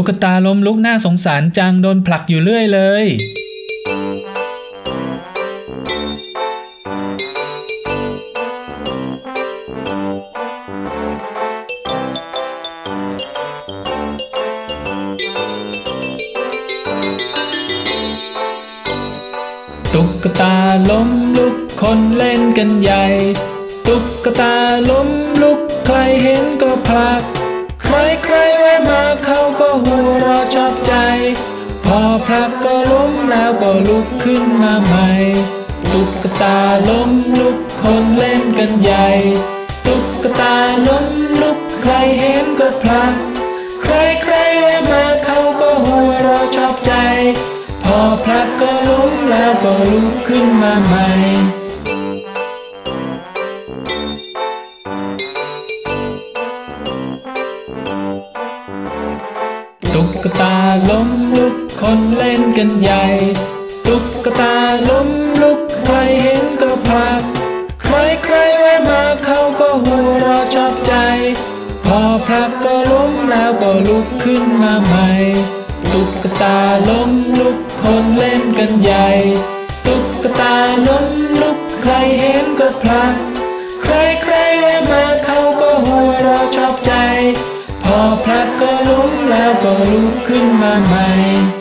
ตุ๊กตาล้มลุกน่าสงสารจังโดนผลักอยู่เรื่อยเลย ตุ๊กตาล้มลุกคนเล่นกันใหญ่ ตุ๊กตาล้มลุกใครเห็นก็ผลัก หัวเราชอบใจ พอผลักก็ล้มแล้วก็ลุกขึ้นมาใหม่ตุ๊กตาล้มลุกคนเล่นกันใหญ่ตุ๊กตาล้มลุกใครเห็นก็ผลัก ใครใครแวะมาเขาก็หัวเราชอบใจ พอผลักก็ล้มแล้วก็ลุกขึ้นมาใหม่ ตุ๊กตาล้มลุกคนเล่นกันใหญ่ ตุ๊กตาล้มลุกใครเห็นก็ผลัก ใครใครแวะมาเขาก็หัวเราะชอบใจ พอผลักก็ล้มแล้วก็ลุกขึ้นมาใหม่ ตุ๊กตาล้มลุกคนเล่นกันใหญ่ ตุ๊กตาล้มลุกใครเห็นก็ผลัก ชอบใจพอผลักก็ล้มแล้วก็ลุกขึ้นมาใหม่